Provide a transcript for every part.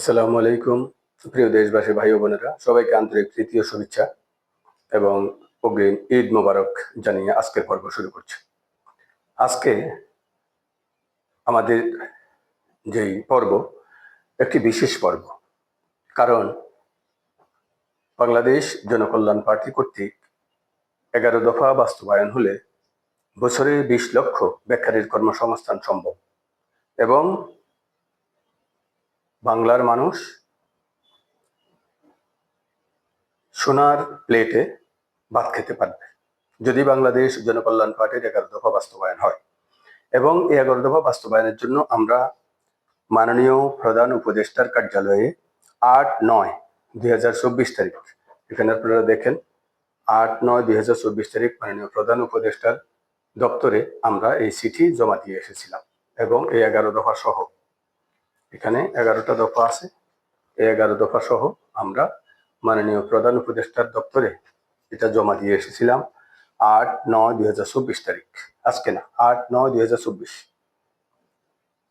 আসসালামু আলাইকুম, প্রিয় দেশবাসী, ভাই বোনেরা। সবাইকে আন্তরিক তৃতীয় শুভেচ্ছা এবং অগ্রিম ঈদ মোবারক জানিয়ে আজকের পর্ব শুরু করছি। আজকে আমাদের যেই পর্ব, একটি বিশেষ পর্ব, কারণ বাংলাদেশ জনকল্যাণ পার্টি কর্তৃক এগারো দফা বাস্তবায়ন হলে বছরে বিশ লক্ষ বেকারির কর্মসংস্থান সম্ভব এবং বাংলার মানুষ সোনার প্লেটে ভাত খেতে পারবে। যদি বাংলাদেশ জনকল্যাণ পার্টির এগারো দফা বাস্তবায়ন হয় এবং এই এগারো দফা বাস্তবায়নের জন্য আমরা মাননীয় প্রধান উপদেষ্টার কার্যালয়ে আট নয় দুই তারিখ, এখানে আপনারা দেখেন, আট নয় দুই তারিখ মাননীয় প্রধান উপদেষ্টার দপ্তরে আমরা এই চিঠি জমা দিয়ে এসেছিলাম এবং এই এগারো দফা সহ এখানে এগারোটা দফা আছে। এই এগারো দফা সহ আমরা মাননীয় প্রধান উপদেষ্টার দপ্তরে এটা জমা দিয়ে এসেছিলাম আট নয় দুই হাজার চব্বিশ তারিখ। আজকে না, আট নয় দুই হাজার চব্বিশ।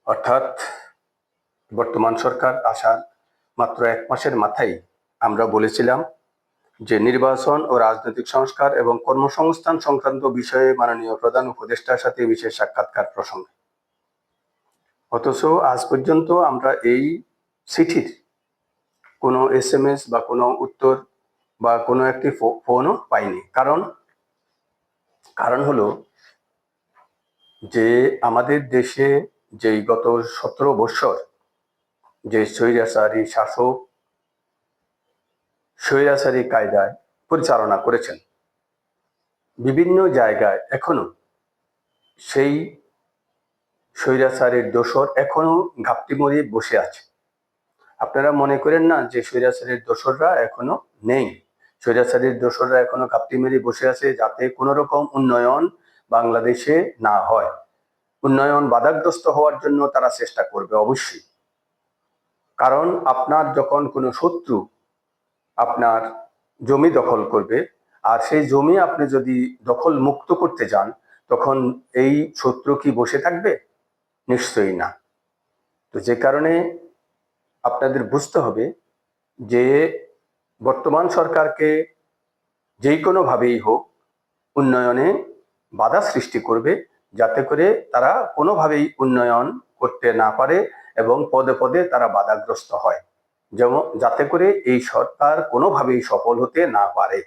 অর্থাৎ বর্তমান সরকার আসার মাত্র এক মাসের মাথায় আমরা বলেছিলাম যে নির্বাচন ও রাজনৈতিক সংস্কার এবং কর্মসংস্থান সংক্রান্ত বিষয়ে মাননীয় প্রধান উপদেষ্টার সাথে বিশেষ সাক্ষাৎকার প্রসঙ্গে। অথচ আজ পর্যন্ত আমরা এই চিঠির কোনো এস এম এস বা কোনো উত্তর বা কোনো একটি ফোনও পাইনি। কারণ কারণ হলো যে আমাদের দেশে যেই গত সতেরো বৎসর যে স্বৈরাচারী শাসক স্বৈরাচারী কায়দায় পরিচালনা করেছেন, বিভিন্ন জায়গায় এখনও সেই স্বৈরাচারের দোসর এখনও ঘাপটি মরিয়ে বসে আছে। আপনারা মনে করেন না যে স্বৈরাচারের দোসররা এখনও নেই? স্বৈরাচারের দোসররা এখনও ঘাপটি মেরে বসে আছে যাতে কোনো রকম উন্নয়ন বাংলাদেশে না হয়। উন্নয়ন বাধাগ্রস্ত হওয়ার জন্য তারা চেষ্টা করবে অবশ্যই। কারণ আপনার যখন কোনো শত্রু আপনার জমি দখল করবে, আর সেই জমি আপনি যদি দখল মুক্ত করতে যান, তখন এই শত্রু কি বসে থাকবে? নিশ্চয়ই না। তো যে কারণে আপনাদের বুঝতে হবে যে বর্তমান সরকারকে যেই কোনোভাবেই হোক উন্নয়নে বাধা সৃষ্টি করবে, যাতে করে তারা কোনোভাবেই উন্নয়ন করতে না পারে এবং পদে পদে তারা বাধাগ্রস্ত হয়। যেমন, যাতে করে এই সরকার কোনোভাবেই সফল হতে না পারে।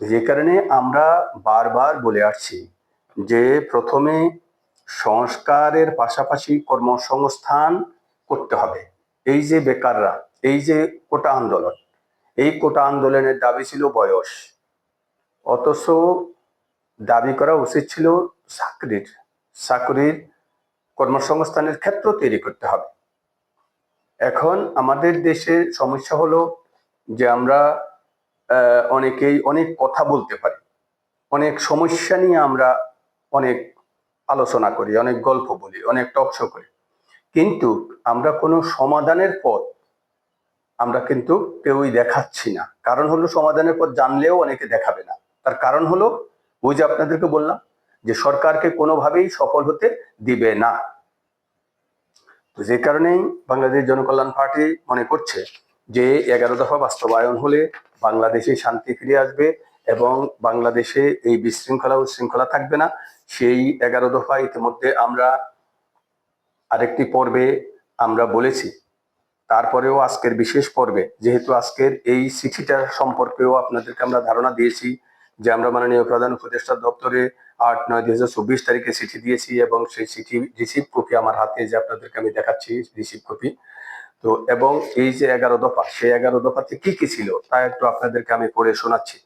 যে কারণে আমরা বারবার বলে আসছি যে প্রথমে সংস্কারের পাশাপাশি কর্মসংস্থান করতে হবে। এই যে বেকাররা, এই যে কোটা আন্দোলন, এই কোটা আন্দোলনের দাবি ছিল বয়স। অথচ দাবি করা উচিত ছিল চাকরির চাকরির কর্মসংস্থানের ক্ষেত্র তৈরি করতে হবে। এখন আমাদের দেশে সমস্যা হলো যে আমরা অনেকেই অনেক কথা বলতে পারি। অনেক সমস্যা নিয়ে আমরা অনেক আলোচনা করি, অনেক গল্প বলি, অনেক টকশো করি। কিন্তু আমরা কোনো সমাধানের পথ আমরা কিন্তু কেউই দেখাচ্ছি না। কারণ হলো সমাধানের পথ জানলেও অনেকে দেখাবে না। তার কারণ হলো ওই যে আপনাদেরকে বললাম যে সরকারকে কোনোভাবেই সফল হতে দিবে না। তো যে কারণেই বাংলাদেশ জনকল্যাণ পার্টি মনে করছে যে এগারো দফা বাস্তবায়ন হলে বাংলাদেশে শান্তি ফিরে আসবে এবং বাংলাদেশে এই বিশৃঙ্খলা উশৃঙ্খলা থাকবে না। সেই এগারো দফা ইতিমধ্যে আমরা আরেকটি পর্বে আমরা বলেছি। তারপরেও আজকের বিশেষ পর্বে, যেহেতু আজকের এই চিঠিটা সম্পর্কেও আপনাদেরকে আমরা ধারণা দিয়েছি যে আমরা মাননীয় প্রধান উপদেষ্টা দপ্তরে আট নয় দুই হাজার চব্বিশ তারিখে চিঠি দিয়েছি এবং সেই চিঠি রিসিভ কপি আমার হাতে যে আপনাদেরকে আমি দেখাচ্ছি রিসিভ কপি তো, এবং এই যে এগারো দফা, সেই এগারো দফাতে কি কি ছিল তা একটু আপনাদেরকে আমি পড়ে শোনাচ্ছি।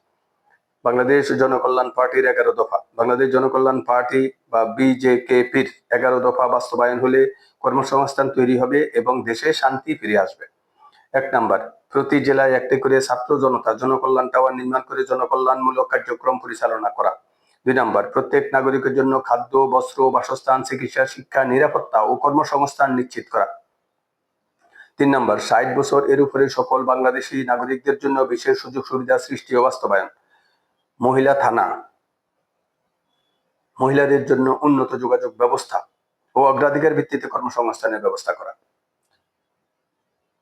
বাংলাদেশ জনকল্যাণ পার্টির এগারো দফা। বাংলাদেশ জনকল্যাণ পার্টি বা বিজেকেপির এগারো দফা বাস্তবায়ন হলে কর্মসংস্থান তৈরি হবে এবং দেশে শান্তি ফিরে আসবে। এক নাম্বার, প্রতি জেলায় একটি করে ছাত্র জনতা জনকল্যাণ টাওয়ার নির্মাণ করে জনকল্যাণমূলক কার্যক্রম পরিচালনা করা। দুই নাম্বার, প্রত্যেক নাগরিকের জন্য খাদ্য, বস্ত্র, বাসস্থান, চিকিৎসা, শিক্ষা, নিরাপত্তা ও কর্মসংস্থান নিশ্চিত করা। তিন নম্বর, ষাট বছর এর উপরে সকল বাংলাদেশি নাগরিকদের জন্য বিশেষ সুযোগ সুবিধা সৃষ্টি ও বাস্তবায়ন। মহিলা থানা। মহিলাদের জন্য উন্নত যোগাযোগ ব্যবস্থা ও অগ্রাধিকার ভিত্তিতে কর্মসংস্থানের ব্যবস্থা করা।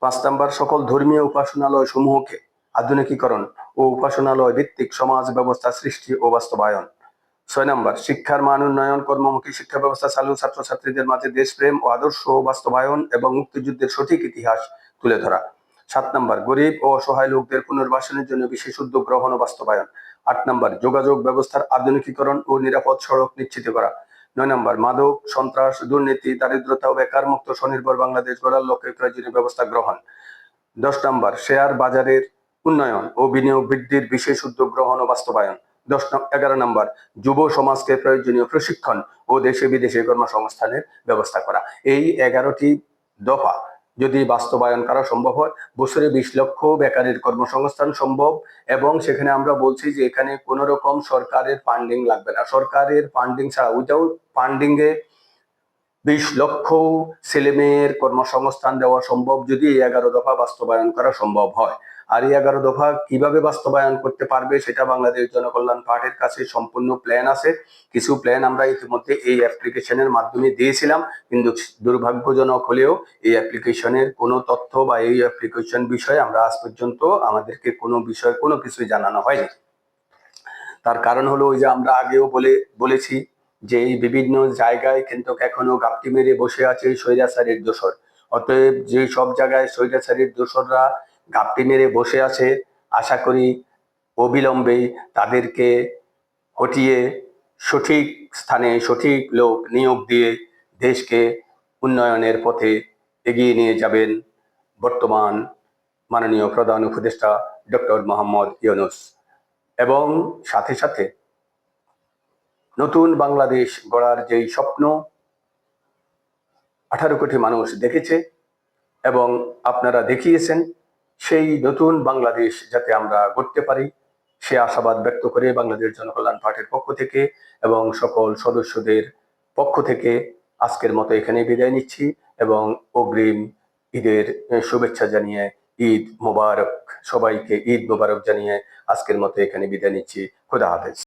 পাঁচ নাম্বার, সকল ধর্মীয় উপাসনালয় সমূহকে আধুনিকীকরণ ও উপাসনালয় ভিত্তিক সমাজ ব্যবস্থা সৃষ্টি ও বাস্তবায়ন। ছয় নম্বর, শিক্ষার মান উন্নয়ন, কর্মমুখী শিক্ষা ব্যবস্থা চালু ছাত্রছাত্রীদের মাঝে দেশপ্রেম ও আদর্শ বাস্তবায়ন এবং মুক্তিযুদ্ধের সঠিক ইতিহাস তুলে ধরা। সাত নম্বর, গরিব ও অসহায় লোকদের পুনর্বাসনের জন্য বিশেষ উদ্যোগ গ্রহণ ও বাস্তবায়ন। আট নম্বর, যোগাযোগ ব্যবস্থার আধুনিকীকরণ ও নিরাপদ সড়ক নিশ্চিত করা। নয় নম্বর, মাদক, সন্ত্রাস, দুর্নীতি, দারিদ্রতা ও বেকার মুক্ত স্বনির্ভর বাংলাদেশ গড়ার লক্ষ্যে প্রয়োজনীয় ব্যবস্থা গ্রহণ। দশ নম্বর, শেয়ার বাজারের উন্নয়ন ও বিনিয়োগ বৃদ্ধির বিশেষ উদ্যোগ গ্রহণ ও বাস্তবায়ন। দশ এগারো নম্বর, যুব সমাজকে প্রয়োজনীয় প্রশিক্ষণ ও দেশে বিদেশে কর্মসংস্থানের ব্যবস্থা করা। এই এগারোটি দফা যদি বাস্তবায়ন করা সম্ভব হয়। বছরে বিশ লক্ষ বেকারের কর্মসংস্থান সম্ভব এবং সেখানে আমরা বলছি যে এখানে কোনো রকম সরকারের ফান্ডিং লাগবে না। সরকারের ফান্ডিং ছাড়া উইদাউট ফান্ডিং এ বিশ লক্ষ ছেলেমেয়ের কর্মসংস্থান দেওয়া সম্ভব যদি এই এগারো দফা বাস্তবায়ন করা সম্ভব হয়। আর এই এগারো দফা কীভাবে বাস্তবায়ন করতে পারবে সেটা বাংলাদেশ জনকল্যাণ পার্টির কাছে সম্পূর্ণ প্ল্যান আছে। কিছু প্ল্যান আমরা ইতিমধ্যে এই অ্যাপ্লিকেশনের মাধ্যমে দিয়েছিলাম, কিন্তু দুর্ভাগ্যজনক হলেও এই অ্যাপ্লিকেশনের কোনো তথ্য বা এই অ্যাপ্লিকেশন বিষয়ে আমরা আজ পর্যন্ত আমাদেরকে কোনো বিষয় কোনো কিছুই জানানো হয়নি। তার কারণ হলো ওই যে আমরা আগেও বলে, বলেছি যে এই বিভিন্ন জায়গায় কিন্তু এখনও গাপটি মেরে বসে আছে স্বৈরাচারের দোসর অতএব যে সব জায়গায় স্বৈরাচারের দোসররা গাপটি মেরে বসে আছে। আশা করি অবিলম্বে তাদেরকে হটিয়ে সঠিক স্থানে সঠিক লোক নিয়োগ দিয়ে দেশকে উন্নয়নের পথে এগিয়ে নিয়ে যাবেন বর্তমান মাননীয় প্রধান উপদেষ্টা ডক্টর মোহাম্মদ ইউনুস। এবং সাথে সাথে নতুন বাংলাদেশ গড়ার যেই স্বপ্ন, আঠারো কোটি মানুষ দেখেছে এবং আপনারা দেখিয়েছেন সেই নতুন বাংলাদেশ যাতে আমরা গড়তে পারি, সে আশাবাদ ব্যক্ত করে বাংলাদেশ জনকল্যাণ পার্টির পক্ষ থেকে এবং সকল সদস্যদের পক্ষ থেকে আজকের মতো এখানে বিদায় নিচ্ছি এবং অগ্রিম ঈদের শুভেচ্ছা জানিয়ে ঈদ মোবারক, সবাইকে ঈদ মোবারক জানিয়ে আজকের মতো এখানে বিদায় নিচ্ছি। খোদা হাফেজ।